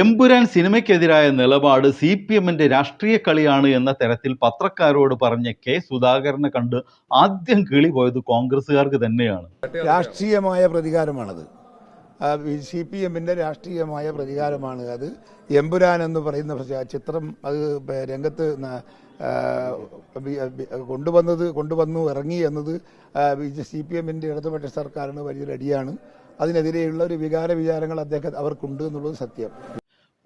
എമ്പുരാൻ സിനിമയ്ക്കെതിരായ നിലപാട് C P എമ്മിന്റെ രാഷ്ട്രീയ കളിയാണ് എന്ന തരത്തിൽ പത്രക്കാരോട് പറഞ്ഞ കെ സുധാകരനെ കണ്ട് ആദ്യം കിളി പോയത് കോൺഗ്രസ്സുകാർക്ക് തന്നെയാണ്. രാഷ്ട്രീയമായ പ്രതികാരമാണത്. സി പി എമ്മിന്റെ രാഷ്ട്രീയമായ പ്രതികാരമാണ് അത്. എമ്പുരാൻ എന്ന് പറയുന്ന ചിത്രം അത് രംഗത്ത് കൊണ്ടുവന്നത് കൊണ്ടുവന്നു ഇറങ്ങി എന്നത് സി പി എമ്മിന്റെ ഇടതുപക്ഷ സർക്കാരിന് വലിയൊരു അടിയാണ്. അതിനെതിരെയുള്ള ഒരു വികാര വിചാരങ്ങൾ അദ്ദേഹം അവർക്കുണ്ട് എന്നുള്ളത് സത്യം.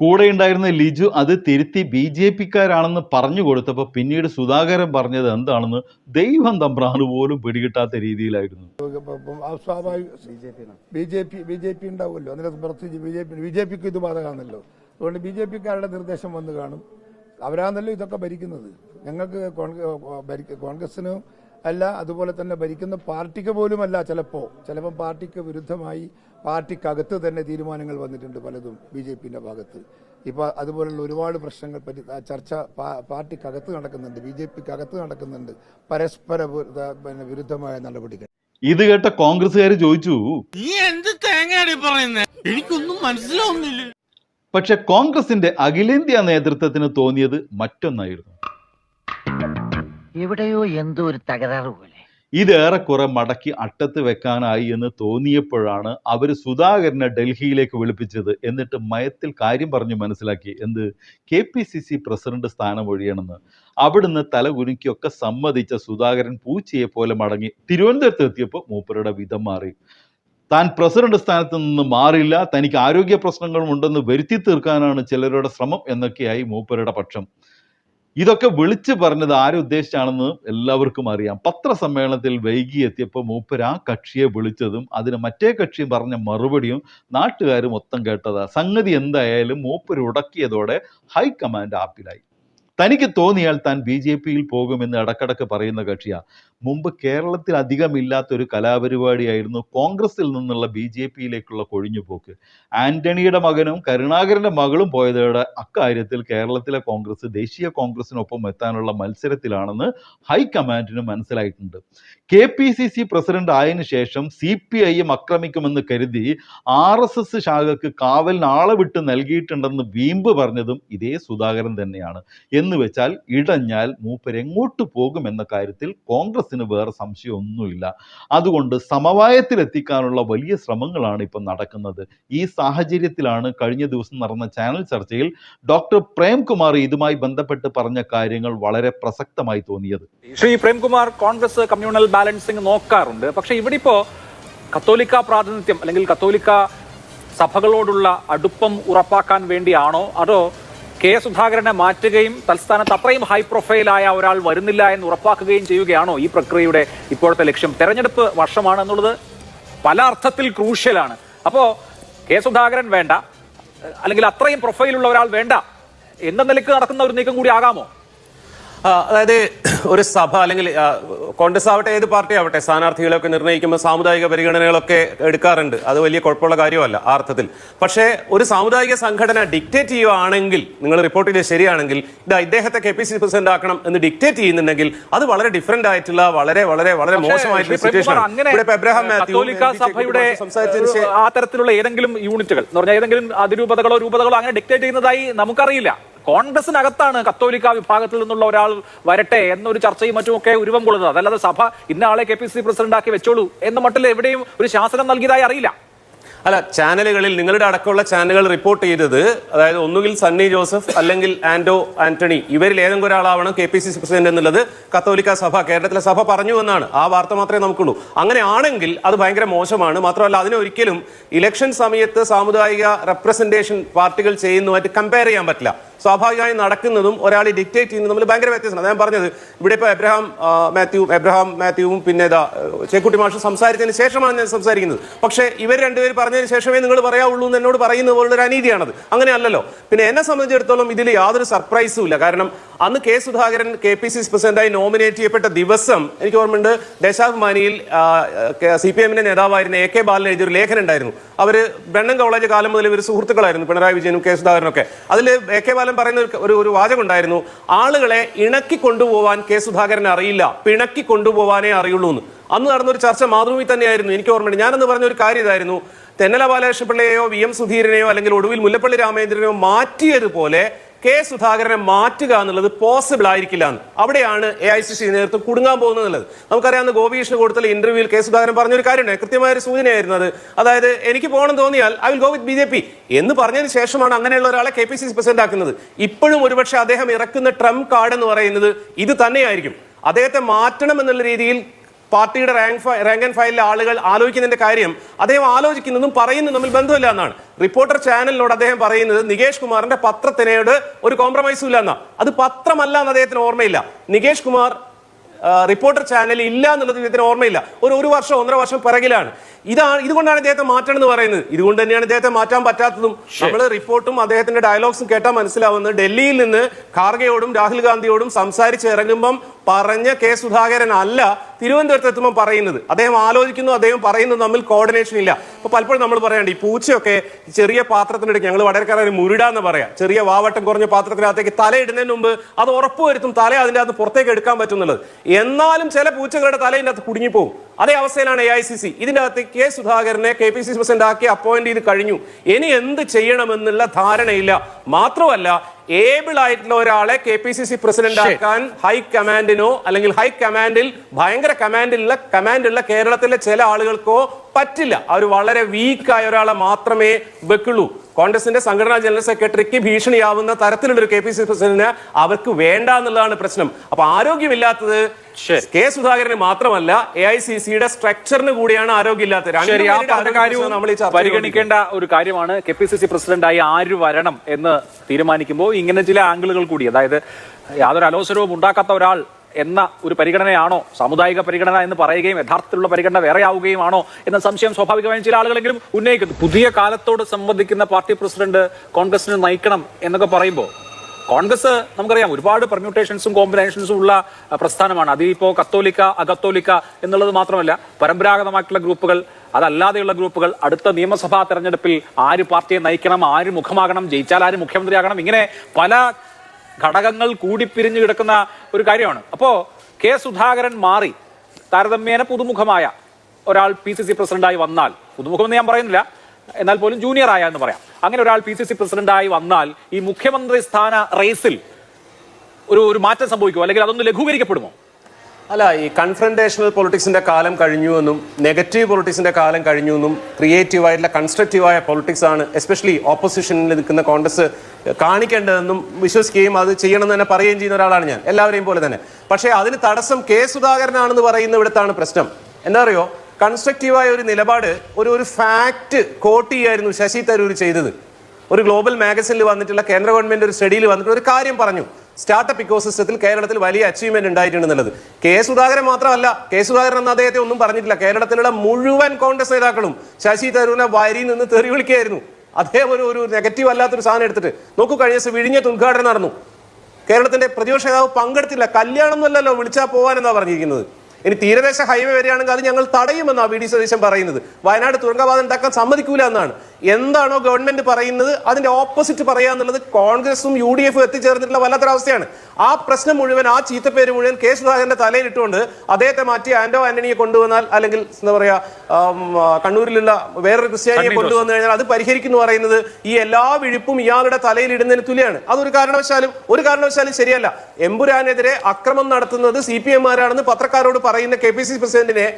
കൂടെ ഉണ്ടായിരുന്ന ലിജു അത് തിരുത്തി ബി ജെ പിക്കാരാണെന്ന് പറഞ്ഞു കൊടുത്തപ്പോൾ പിന്നീട് സുധാകരൻ പറഞ്ഞത് എന്താണെന്ന് ദൈവം തമ്പ്രാന് പോലും പിടികിട്ടാത്ത രീതിയിലായിരുന്നു. ബി ബി ജെ പി ഉണ്ടാവുമല്ലോ. അതുകൊണ്ട് ബി ജെ പിക്കാരുടെ നിർദ്ദേശം വന്ന് കാണും. അവരാണല്ലോ ഇതൊക്കെ ഭരിക്കുന്നത്. ഞങ്ങൾക്ക് കോൺഗ്രസിന് അല്ല അതുപോലെ തന്നെ ഭരിക്കുന്ന പാർട്ടിക്ക് പോലുമല്ല ചിലപ്പോൾ ചിലപ്പം പാർട്ടിക്ക് വിരുദ്ധമായി പാർട്ടിക്കകത്ത് തന്നെ തീരുമാനങ്ങൾ വന്നിട്ടുണ്ട് പലതും ബി ജെ പിന്റെ ഭാഗത്ത്. ഇപ്പോൾ അതുപോലുള്ള ഒരുപാട് പ്രശ്നങ്ങൾ പറ്റി ചർച്ച പാർട്ടിക്കകത്ത് നടക്കുന്നുണ്ട് ബി ജെ പിക്ക് അകത്ത് നടക്കുന്നുണ്ട്. പരസ്പര പിന്നെ വിരുദ്ധമായ നടപടികൾ. ഇത് കേട്ട കോൺഗ്രസ്സുകാർ ചോദിച്ചു നീ എന്ത് തേങ്ങയാണ് പറയുന്നത് എനിക്കൊന്നും മനസ്സിലാവുന്നില്ല. പക്ഷെ കോൺഗ്രസിന്റെ അഖിലേന്ത്യാ നേതൃത്വത്തിന് തോന്നിയത് മറ്റൊന്നായിരുന്നു. എവിടെയോ എന്തോ ഒരു തകരാറ് പോലെ. ഇത് ഏറെക്കുറെ മടക്കി അട്ടത്ത് വെക്കാനായി എന്ന് തോന്നിയപ്പോഴാണ് അവർ സുധാകരനെ ഡൽഹിയിലേക്ക് വിളിപ്പിച്ചത് എന്നിട്ട് മയത്തിൽ കാര്യം പറഞ്ഞു മനസ്സിലാക്കി. എന്ത്? K P C C president സ്ഥാനം ഒഴിയണമെന്ന്. അവിടുന്ന് തലകുരുക്കിയൊക്കെ സമ്മതിച്ച സുധാകരൻ പൂച്ചയെ പോലെ മടങ്ങി തിരുവനന്തപുരത്ത് എത്തിയപ്പോൾ മൂപ്പരുടെ വിധം മാറി. താൻ പ്രസിഡന്റ് സ്ഥാനത്ത് നിന്ന് മാറില്ല തനിക്ക് ആരോഗ്യ പ്രശ്നങ്ങളും ഉണ്ടെന്ന് വരുത്തി തീർക്കാനാണ് ചിലരുടെ ശ്രമം എന്നൊക്കെയായി മൂപ്പരുടെ പക്ഷം. ഇതൊക്കെ വിളിച്ചു പറഞ്ഞത് ആരെ ഉദ്ദേശിച്ചാണെന്ന് എല്ലാവർക്കും അറിയാം. പത്രസമ്മേളനത്തിൽ വൈകി എത്തിയപ്പോൾ മൂപ്പർ ആ കക്ഷിയെ വിളിച്ചതും അതിന് മറ്റേ കക്ഷി പറഞ്ഞ മറുപടിയും നാട്ടുകാർ മൊത്തം കേട്ടതാ. സംഗതി എന്തായാലും മൂപ്പർ ഉടക്കിയതോടെ ഹൈക്കമാൻഡ് ആപ്പിലായി. തനിക്ക് തോന്നിയാൽ താൻ ബി ജെ പിയിൽ പോകുമെന്ന് ഇടക്കിടക്ക് പറയുന്ന കക്ഷിയാ. മുമ്പ് കേരളത്തിൽ അധികമില്ലാത്ത ഒരു കലാപരിപാടിയായിരുന്നു കോൺഗ്രസിൽ നിന്നുള്ള ബി ജെ പിയിലേക്കുള്ള കൊഴിഞ്ഞുപോക്ക്. ആന്റണിയുടെ മകനും കരുണാകരന്റെ മകളും പോയതോടെ അക്കാര്യത്തിൽ കേരളത്തിലെ കോൺഗ്രസ് ദേശീയ കോൺഗ്രസിനൊപ്പം എത്താനുള്ള മത്സരത്തിലാണെന്ന് ഹൈക്കമാൻഡിന് മനസ്സിലായിട്ടുണ്ട്. K P C C president ആയതിനു ശേഷം സി പി ഐ എം ആക്രമിക്കുമെന്ന് കരുതി ആർ എസ് എസ് ശാഖക്ക് കാവലിന് ആളെ വിട്ട് നൽകിയിട്ടുണ്ടെന്ന് വീമ്പ് പറഞ്ഞതും ഇതേ സുധാകരൻ തന്നെയാണ്. എന്ന് വെച്ചാൽ ഇടഞ്ഞാൽ മൂപ്പരെങ്ങോട്ട് പോകുമെന്ന കാര്യത്തിൽ കോൺഗ്രസിന് വേറെ സംശയമൊന്നുമില്ല. അതുകൊണ്ട് സമവായത്തിലെത്തിക്കാനുള്ള വലിയ ശ്രമങ്ങളാണ് ഇപ്പം നടക്കുന്നത്. ഈ സാഹചര്യത്തിലാണ് കഴിഞ്ഞ ദിവസം നടന്ന ചാനൽ ചർച്ചയിൽ ഡോക്ടർ പ്രേംകുമാർ ഇതുമായി ബന്ധപ്പെട്ട് പറഞ്ഞ കാര്യങ്ങൾ വളരെ പ്രസക്തമായി തോന്നിയത്. ശ്രീ പ്രേംകുമാർ കോൺഗ്രസ് കമ്മ്യൂണൽ ബാലൻസിംഗ് നോക്കാറുണ്ട്. പക്ഷെ ഇവിടെ ഇപ്പോ കത്തോലിക്ക പ്രാതിനിധ്യം അല്ലെങ്കിൽ കത്തോലിക്ക സഭകളോടുള്ള അടുപ്പം ഉറപ്പാക്കാൻ വേണ്ടിയാണോ അതോ കെ സുധാകരനെ മാറ്റുകയും തൽസ്ഥാനത്ത് അത്രയും ഹൈ പ്രൊഫൈലായ ഒരാൾ വരുന്നില്ല എന്ന് ഉറപ്പാക്കുകയും ചെയ്യുകയാണോ ഈ പ്രക്രിയയുടെ ഇപ്പോഴത്തെ ലക്ഷ്യം? തെരഞ്ഞെടുപ്പ് വർഷമാണ് എന്നുള്ളത് പല അർത്ഥത്തിൽ ക്രൂഷ്യലാണ് അപ്പോ കെ സുധാകരൻ വേണ്ട അല്ലെങ്കിൽ അത്രയും പ്രൊഫൈലുള്ള ഒരാൾ വേണ്ട എന്ന നിലയ്ക്ക് നടക്കുന്ന ഒരു നീക്കം കൂടി ആകാമോ? അതായത് ഒരു സഭ അല്ലെങ്കിൽ കോൺഗ്രസ് ആവട്ടെ ഏത് പാർട്ടി ആവട്ടെ സ്ഥാനാർത്ഥികളൊക്കെ നിർണയിക്കുമ്പോൾ സാമുദായിക പരിഗണനകളൊക്കെ എടുക്കാറുണ്ട്. അത് വലിയ കുഴപ്പമുള്ള കാര്യമല്ല ആ അർത്ഥത്തിൽ പക്ഷേ ഒരു സാമുദായിക സംഘടന ഡിക്റ്റേറ്റ് ചെയ്യുകയാണെങ്കിൽ നിങ്ങൾ റിപ്പോർട്ട് ചെയ്ത് ശരിയാണെങ്കിൽ ഇത് ഇദ്ദേഹത്തെ കെ പി സി പ്രസിഡന്റ് ആക്കണം എന്ന് ഡിക്റ്റേറ്റ് ചെയ്യുന്നുണ്ടെങ്കിൽ അത് വളരെ ഡിഫറെന്റ് ആയിട്ടുള്ള വളരെ വളരെ വളരെ മോശമായിട്ടുള്ള സിറ്റുവേഷൻ ശേ- ആ തരത്തിലുള്ള ഏതെങ്കിലും യൂണിറ്റുകൾ എന്ന് പറഞ്ഞാൽ ഏതെങ്കിലും അതിരൂപതകളോ രൂപതകളോ അങ്ങനെ ഡിക്റ്റേറ്റ് ചെയ്യുന്നതായി നമുക്കറിയില്ല. കോൺഗ്രസിനകത്താണ് കത്തോലിക്ക വിഭാഗത്തിൽ നിന്നുള്ള ഒരാൾ വരട്ടെ എന്നൊരു ചർച്ചയും മറ്റുമൊക്കെ ഉരുവം കൊള്ളുന്നത്. അതല്ലാതെ സഭ ഇന്ന ആളെ കെ പി സി പ്രസിഡന്റ് ആക്കി വെച്ചോളൂ എന്ന മട്ടിൽ എവിടെയും ഒരു ശാസനം നൽകിയതായി അറിയില്ല. അല്ല ചാനലുകളിൽ നിങ്ങളുടെ അടക്കമുള്ള ചാനലുകൾ റിപ്പോർട്ട് ചെയ്തത് അതായത് ഒന്നുകിൽ സണ്ണി ജോസഫ് അല്ലെങ്കിൽ ആന്റോ ആന്റണി ഇവരിൽ ഏതെങ്കിലും ഒരാളാവണം K P C C president എന്നുള്ളത് കത്തോലിക്ക സഭ കേരളത്തിലെ സഭ പറഞ്ഞു എന്നാണ്. ആ വാർത്ത മാത്രമേ നമുക്കുള്ളൂ. അങ്ങനെയാണെങ്കിൽ അത് ഭയങ്കര മോശമാണ്. മാത്രമല്ല അതിനൊരിക്കലും ഇലക്ഷൻ സമയത്ത് സാമുദായിക റെപ്രസെന്റേഷൻ പാർട്ടികൾ ചെയ്യുന്നതുമായിട്ട് കമ്പയർ ചെയ്യാൻ പറ്റില്ല. സ്വാഭാവികമായി നടക്കുന്നതും ഒരാൾ ഡിക്റ്റേറ്റ് ചെയ്യുന്നതും തമ്മിൽ ഭയങ്കര വ്യത്യാസമാണ്. ഞാൻ പറഞ്ഞത്. ഇവിടെ ഇപ്പോൾ എബ്രഹാം മാത്യു എബ്രഹാം മാത്യുവും പിന്നെ ഇതാ ചേക്കുട്ടി മാഷ് സംസാരിച്ചതിന് ശേഷമാണ് ഞാൻ സംസാരിക്കുന്നത്. പക്ഷേ ഇവർ രണ്ടുപേർ പറഞ്ഞതിന് ശേഷമേ നിങ്ങൾ പറയാവുള്ളൂ എന്ന് എന്നോട് പറയുന്ന പോലുള്ള ഒരു അനീതിയാണത്. അങ്ങനെയല്ലോ പിന്നെ എന്നെ സംബന്ധിച്ചിടത്തോളം ഇതിൽ യാതൊരു സർപ്രൈസും ഇല്ല. കാരണം അന്ന് K Sudhakaran K P C C പ്രസിഡന്റായി നോമിനേറ്റ് ചെയ്യപ്പെട്ട ദിവസം എനിക്ക് ഓർമ്മയുണ്ട് ദേശാഭിമാനിയിൽ സി പി എമ്മിന്റെ നേതാവായിരുന്ന എ കെ ബാലൻ എഴുതിയൊരു ലേഖനം ഉണ്ടായിരുന്നു. അവർ ബ്രണ്ണൻ കോളേജ് കാലം മുതൽ ഇവർ സുഹൃത്തുക്കളായിരുന്നു പിണറായി വിജയനും കെ സുധാകരനും ഒക്കെ അതിൽ എ കെ ബാലൻ പറയുന്ന ഒരു- ഒരു വാചകം ഉണ്ടായിരുന്നു ആളുകളെ ഇണക്കി കൊണ്ടുപോവാൻ കെ സുധാകരൻ അറിയില്ല. പിണക്കി കൊണ്ടുപോവാനേ അറിയുള്ളൂ എന്ന്. അന്ന് നടന്ന ഒരു ചർച്ച മാതൃഭൂമി തന്നെയായിരുന്നു. എനിക്ക് ഓർമ്മയുണ്ട്. ഞാനന്ന് പറഞ്ഞ ഒരു കാര്യം ഇതായിരുന്നു. തെന്നല ബാലകൃഷ്ണപിള്ളയെയോ വി എം സുധീരനെയോ അല്ലെങ്കിൽ ഒടുവിൽ മുല്ലപ്പള്ളി രാമചന്ദ്രനെയോ മാറ്റിയതുപോലെ കെ സുധാകരനെ മാറ്റുക എന്നുള്ളത് പോസിബിൾ ആയിരിക്കില്ല എന്ന്. അവിടെയാണ് എ ഐ സി സി നേതൃത്വം കുടുങ്ങാൻ പോകുന്നത് എന്നുള്ളത് നമുക്കറിയാവുന്ന ഗോപികൃഷ്ണ കൊടുത്തുള്ള ഇന്റർവ്യൂവിൽ കെ സുധാകരൻ പറഞ്ഞൊരു കാര്യമുണ്ട്. കൃത്യമായ ഒരു സൂചനയായിരുന്നു അത്. അതായത് എനിക്ക് പോകണം തോന്നിയാൽ I will go with B J P എന്ന് പറഞ്ഞതിന് ശേഷമാണ് അങ്ങനെയുള്ള ഒരാളെ K P C C president ആക്കുന്നത്. ഇപ്പോഴും ഒരുപക്ഷെ അദ്ദേഹം ഇറക്കുന്ന ട്രംപ് കാർഡ് എന്ന് പറയുന്നത് ഇത് തന്നെയായിരിക്കും. അദ്ദേഹത്തെ മാറ്റണം എന്നുള്ള രീതിയിൽ പാർട്ടിയുടെ റാങ്ക് റാങ്ക് ആൻഡ് ഫയലിലെ ആളുകൾ ആലോചിക്കുന്നതിന്റെ കാര്യം അദ്ദേഹം ആലോചിക്കുന്നതും പറയുന്നതും തമ്മിൽ ബന്ധമില്ല എന്നാണ്. റിപ്പോർട്ടർ ചാനലിനോട് അദ്ദേഹം പറയുന്നത് നികേഷ് കുമാറിന്റെ പത്രത്തിനോട് ഒരു കോംപ്രമൈസും ഇല്ല എന്നാ. അത് പത്രമല്ല എന്ന് അദ്ദേഹത്തിന് ഓർമ്മയില്ല. നികേഷ് കുമാർ റിപ്പോർട്ടർ ചാനൽ ഇല്ല എന്നുള്ളത് ഇദ്ദേഹത്തിന് ഓർമ്മയില്ല. ഒരു ഒരു വർഷം ഒന്നര വർഷം പിറകിലാണ്. ഇതാണ് ഇതുകൊണ്ടാണ് അദ്ദേഹത്തെ മാറ്റണം എന്ന് പറയുന്നത്. ഇതുകൊണ്ട് തന്നെയാണ് അദ്ദേഹത്തെ മാറ്റാൻ പറ്റാത്തതും. നമ്മൾ റിപ്പോർട്ടും അദ്ദേഹത്തിന്റെ ഡയലോഗ്സും കേട്ടാൽ മനസ്സിലാവുന്നത്. ഡൽഹിയിൽ നിന്ന് ഖാർഗെയോടും രാഹുൽ ഗാന്ധിയോടും സംസാരിച്ച് ഇറങ്ങുമ്പം പറഞ്ഞ കെ സുധാകരൻ അല്ല തിരുവനന്തപുരത്ത് എത്തുമ്പോൾ പറയുന്നത്. അദ്ദേഹം ആലോചിക്കുന്നു അദ്ദേഹം പറയുന്നു തമ്മിൽ കോർഡിനേഷൻ ഇല്ല. അപ്പൊ പലപ്പോഴും നമ്മൾ പറയാണ്ട് ഈ പൂച്ചയൊക്കെ ചെറിയ പാത്രത്തിനിടയ്ക്ക് ഞങ്ങൾ വടകരക്കാരൻ മുരുടാന്ന് പറയാം. ചെറിയ വാവട്ടം കുറഞ്ഞ പാത്രത്തിനകത്തേക്ക് തല ഇടുന്നതിന് മുമ്പ് അത് ഉറപ്പുവരുത്തും തല അതിന്റെ അകത്ത് പുറത്തേക്ക് എടുക്കാൻ പറ്റും എന്നുള്ളത് എന്നാലും ചില പൂച്ചകളുടെ തലയിന്റെ അകത്ത് കുടുങ്ങിപ്പോകും അതേ അവസ്ഥയിലാണ് എ ഐ സി സി ഇതിന്റെ അകത്ത് കെ സുധാകരനെ K P C C president ആക്കി അപ്പോയിന്റ് ചെയ്ത് കഴിഞ്ഞു. ഇനി എന്ത് ചെയ്യണമെന്നുള്ള ധാരണയില്ല. മാത്രമല്ല ഏബിൾ ആയിട്ടുള്ള ഒരാളെ K P C C president ആക്കാൻ ഹൈ കമാൻഡിനോ അല്ലെങ്കിൽ ഹൈ കമാൻഡിൽ ഭയങ്കര കമാൻഡിലുള്ള കമാൻഡുള്ള കേരളത്തിലെ ചില ആളുകൾക്കോ പറ്റില്ല. അവർ വളരെ വീക്കായ ഒരാളെ മാത്രമേ വെക്കുള്ളൂ. കോൺഗ്രസിന്റെ സംഘടനാ ജനറൽ സെക്രട്ടറിക്ക് ഭീഷണിയാവുന്ന തരത്തിലുള്ള ഒരു കെ പി സി പ്രസിഡന്റിന് അവർക്ക് വേണ്ട എന്നുള്ളതാണ് പ്രശ്നം. അപ്പൊ ആരോഗ്യമില്ലാത്തത് കെ സുധാകരന് മാത്രമല്ല എ ഐ സി സിയുടെ സ്ട്രക്ചറിന് കൂടിയാണ് ആരോഗ്യമില്ലാത്തത്. പരിഗണിക്കേണ്ട ഒരു കാര്യമാണ് കെ പി സി സി പ്രസിഡന്റായി ആര് വരണം എന്ന് തീരുമാനിക്കുമ്പോൾ ഇങ്ങനെ ചില ആംഗിളുകൾ കൂടി. അതായത് യാതൊരു അലോസരവും ഉണ്ടാക്കാത്ത ഒരാൾ എന്ന ഒരു പരിഗണനയാണോ? സാമുദായിക പരിഗണന എന്ന് പറയുകയും യഥാർത്ഥത്തിലുള്ള പരിഗണന വേറെ ആവുകയാണോ എന്ന സംശയം സ്വാഭാവികമായും ചില ആളുകളെങ്കിലും ഉന്നയിക്കുന്നു. പുതിയ കാലത്തോട് സംബന്ധിക്കുന്ന പാർട്ടി പ്രസിഡന്റ് കോൺഗ്രസിനെ നയിക്കണം എന്നൊക്കെ പറയുമ്പോൾ കോൺഗ്രസ് നമുക്കറിയാം ഒരുപാട് പെർമ്യൂട്ടേഷൻസും കോമ്പിനേഷൻസും ഉള്ള പ്രസ്ഥാനമാണ്. അതിപ്പോ കത്തോലിക്ക അകത്തോലിക്ക എന്നുള്ളത് മാത്രമല്ല പരമ്പരാഗതമായിട്ടുള്ള ഗ്രൂപ്പുകൾ അതല്ലാതെയുള്ള ഗ്രൂപ്പുകൾ അടുത്ത നിയമസഭാ തെരഞ്ഞെടുപ്പിൽ ആര് പാർട്ടിയെ നയിക്കണം ആര് മുഖമാകണം ജയിച്ചാൽ ആര് മുഖ്യമന്ത്രിയാകണം ഇങ്ങനെ പല ഘടകങ്ങൾ കൂടിപ്പിരിഞ്ഞു കിടക്കുന്ന ഒരു കാര്യമാണ്. അപ്പോ കെ സുധാകരൻ മാറി. താരതമ്യേന പുതുമുഖമായ ഒരാൾ പി സി സി പ്രസിഡന്റായി വന്നാൽ പുതുമുഖമെന്ന് ഞാൻ പറയുന്നില്ല എന്നാൽ പോലും ജൂനിയർ ആയ എന്ന് പറയാം. അങ്ങനെ ഒരാൾ പി സി സി പ്രസിഡന്റായി വന്നാൽ ഈ മുഖ്യമന്ത്രി സ്ഥാന റേസിൽ ഒരു ഒരു മാറ്റം സംഭവിക്കുമോ? അല്ലെങ്കിൽ അതൊന്ന് ലഘൂകരിക്കപ്പെടുമോ? അല്ല ഈ കൺഫ്രണ്ടേഷണൽ പൊളിറ്റിക്സിന്റെ കാലം കഴിഞ്ഞു എന്നും നെഗറ്റീവ് പൊളിറ്റിക്സിന്റെ കാലം കഴിഞ്ഞു എന്നും ക്രിയേറ്റീവ് ആയിട്ടുള്ള കൺസ്ട്രക്റ്റീവായ പൊളിറ്റിക്സ് ആണ് എസ്പെഷ്യലി ഓപ്പോസിഷനിൽ നിൽക്കുന്ന കോൺഗ്രസ് കാണിക്കേണ്ടതെന്നും വിശ്വസിക്കുകയും അത് ചെയ്യണമെന്ന് തന്നെ പറയുകയും ചെയ്യുന്ന ഒരാളാണ് ഞാൻ എല്ലാവരെയും പോലെ തന്നെ. പക്ഷേ അതിന് തടസ്സം കെ സുധാകരനാണെന്ന് പറയുന്ന ഇവിടുത്താണ് പ്രശ്നം. എന്താ പറയുക കൺസ്ട്രക്റ്റീവായ ഒരു നിലപാട് ഒരു ഒരു ഫാക്റ്റ് കോട്ട് ചെയ്യായിരുന്നു ശശി തരൂർ ചെയ്തത്. ഒരു ഗ്ലോബൽ മാഗസിനിൽ വന്നിട്ടുള്ള കേന്ദ്ര ഗവൺമെന്റ് ഒരു സ്റ്റഡിയിൽ വന്നിട്ടുള്ള ഒരു കാര്യം പറഞ്ഞു. സ്റ്റാർട്ടപ്പ് ഇക്കോ സിസ്റ്റത്തിൽ കേരളത്തിൽ വലിയ അച്ചീവ്മെന്റ് ഉണ്ടായിട്ടുണ്ട് എന്നുള്ളത് കെ സുധാകരൻ മാത്രമല്ല കെ സുധാകരൻ എന്ന അദ്ദേഹത്തെ ഒന്നും പറഞ്ഞിട്ടില്ല. കേരളത്തിലുള്ള മുഴുവൻ കോൺഗ്രസ് നേതാക്കളും ശശി തരൂരിനെ വരിയിൽ നിന്ന് തെറി വിളിക്കുകയായിരുന്നു. അദ്ദേഹം ഒരു ഒരു നെഗറ്റീവ് അല്ലാത്തൊരു സാധനം എടുത്തിട്ട് നോക്കൂ കഴിഞ്ഞ ദിവസം വിഴിഞ്ഞത്ത് ഉദ്ഘാടനം നടന്നു. കേരളത്തിന്റെ പ്രതിപക്ഷ നേതാവ് പങ്കെടുത്തില്ല. കല്യാണം എന്നല്ലല്ലോ വിളിച്ചാൽ പോകാനെന്നാ പറഞ്ഞിരിക്കുന്നത്. ഇനി തീരദേശ ഹൈവേ വരികയാണെങ്കിൽ അത് ഞങ്ങൾ തടയുമെന്നാണ് വി ഡി സതീശൻ പറയുന്നത്. വയനാട് തുരങ്കപാത ഉണ്ടാക്കാൻ സമ്മതിക്കൂല എന്നാണ്. എന്താണോ ഗവൺമെന്റ് പറയുന്നത് അതിന്റെ ഓപ്പോസിറ്റ് പറയുക എന്നുള്ളത് കോൺഗ്രസും യു ഡി എഫും എത്തിച്ചേർന്നിട്ടുള്ള വല്ലാത്തൊരവസ്ഥയാണ്. ആ പ്രശ്നം മുഴുവൻ ആ ചീത്തപ്പേര് മുഴുവൻ കെ സുധാകരന്റെ തലയിൽ ഇട്ടുകൊണ്ട് അദ്ദേഹത്തെ മാറ്റി ആന്റോ ആന്റണിയെ കൊണ്ടുവന്നാൽ അല്ലെങ്കിൽ എന്താ പറയാ കണ്ണൂരിലുള്ള വേറൊരു ക്രിസ്ത്യാനിയെ കൊണ്ടുവന്നു കഴിഞ്ഞാൽ അത് പരിഹരിക്കുന്നു പറയുന്നത് ഈ എല്ലാ വിഴുപ്പും ഇയാളുടെ തലയിൽ ഇടുന്നതിന് തുല്യമാണ് അതൊരു കാരണവശാലും ഒരു കാരണവശാലും ശരിയല്ല. എമ്പുരാനെതിരെ അക്രമം നടത്തുന്നത് സി പി എംമാരാണെന്ന് പത്രക്കാരോട് പറയുന്ന കെ പി സി പ്രസിഡന്റിനെ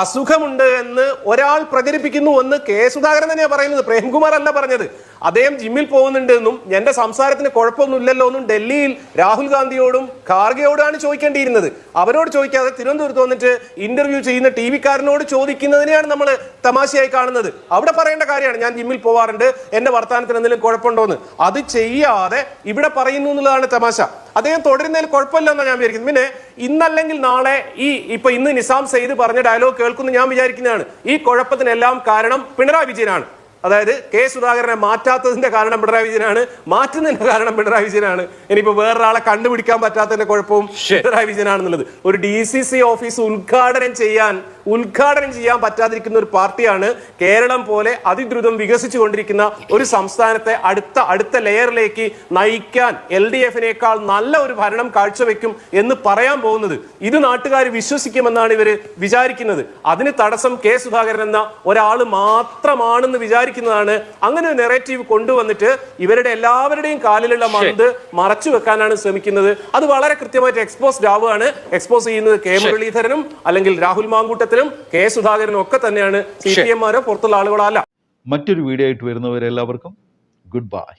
അസുഖമുണ്ട് എന്ന് ഒരാൾ പ്രചരിപ്പിക്കുന്നു എന്ന് കെ സുധാകരൻ തന്നെയാണ് പറയുന്നത്. പ്രേംകുമാർ അല്ല പറഞ്ഞത്. അദ്ദേഹം ജിമ്മിൽ പോകുന്നുണ്ട് എന്നും എന്റെ സംസാരത്തിന് കുഴപ്പമൊന്നുമില്ലല്ലോ എന്നും ഡൽഹിയിൽ രാഹുൽ ഗാന്ധിയോടും ഖാർഗെയോടാണ് ചോദിക്കേണ്ടിയിരുന്നത്. അവരോട് ചോദിക്കാതെ തിരുവനന്തപുരത്ത് വന്നിട്ട് ഇന്റർവ്യൂ ചെയ്യുന്ന ടി വിക്കാരനോട് ചോദിക്കുന്നതിനെയാണ് നമ്മൾ തമാശയായി കാണുന്നത്. അവിടെ പറയേണ്ട കാര്യമാണ് ഞാൻ ജിമ്മിൽ പോവാറുണ്ട് എന്റെ വർത്തമാനത്തിന് എന്തെങ്കിലും കുഴപ്പമുണ്ടോ എന്ന് അത് ചെയ്യാതെ ഇവിടെ പറയുന്നു എന്നുള്ളതാണ് തമാശ. അദ്ദേഹം തുടരുന്നതിൽ കുഴപ്പമില്ലെന്നാണ് ഞാൻ വിചാരിക്കുന്നത്. പിന്നെ ഇന്നല്ലെങ്കിൽ നാളെ ഈ ഇപ്പൊ ഇന്ന് നിസാം സെയ്ദ് പറഞ്ഞ ഡയലോഗ് കേൾക്കുന്നു ഞാൻ വിചാരിക്കുന്നതാണ്. ഈ കുഴപ്പത്തിനെല്ലാം കാരണം പിണറായി വിജയനാണ്. അതായത് കെ സുധാകരനെ മാറ്റാത്തതിന്റെ കാരണം പിണറായി വിജയനാണ് മാറ്റുന്നതിന്റെ കാരണം പിണറായി വിജയനാണ്. ഇനിയിപ്പോ വേറൊരാളെ കണ്ടുപിടിക്കാൻ പറ്റാത്തതിന്റെ കുഴപ്പവും പിണറായി വിജയനാണെന്നുള്ളത്. ഒരു ഡി സി സി ഓഫീസ് ഉദ്ഘാടനം ചെയ്യാൻ ഉദ്ഘാടനം ചെയ്യാൻ പറ്റാതിരിക്കുന്ന ഒരു പാർട്ടിയാണ് കേരളം പോലെ അതിദ്രുതം വികസിച്ചുകൊണ്ടിരിക്കുന്ന ഒരു സംസ്ഥാനത്തെ അടുത്ത അടുത്ത ലെയറിലേക്ക് നയിക്കാൻ എൽ ഡി എഫിനേക്കാൾ നല്ല ഒരു ഭരണം കാഴ്ചവെക്കും എന്ന് പറയാൻ പോകുന്നത്. ഇത് നാട്ടുകാർ വിശ്വസിക്കുമെന്നാണ് ഇവർ വിചാരിക്കുന്നത്. അതിന് തടസ്സം കെ സുധാകരൻ എന്ന ഒരാൾ മാത്രമാണെന്ന് വിചാരിക്കുന്നതാണ് അങ്ങനെ ഒരു നെറേറ്റീവ് കൊണ്ടുവന്നിട്ട് ഇവരുടെ എല്ലാവരുടെയും കാലിലുള്ള മന്ത് മറച്ചു വെക്കാനാണ് ശ്രമിക്കുന്നത്. അത് വളരെ കൃത്യമായിട്ട് എക്സ്പോസ്ഡ് ആവുകയാണ് എക്സ്പോസ് ചെയ്യുന്നത് കെ മുരളീധരനും അല്ലെങ്കിൽ രാഹുൽ മാങ്കൂട്ടത്തിനും കെ സുധാകരനും ഒക്കെ തന്നെയാണ്. സി പി എംമാരോ പുറത്തുള്ള ആളുകളല്ല മറ്റൊരു വീഡിയോ ആയിട്ട് വരുന്നവരെല്ലാവർക്കും ഗുഡ് ബൈ.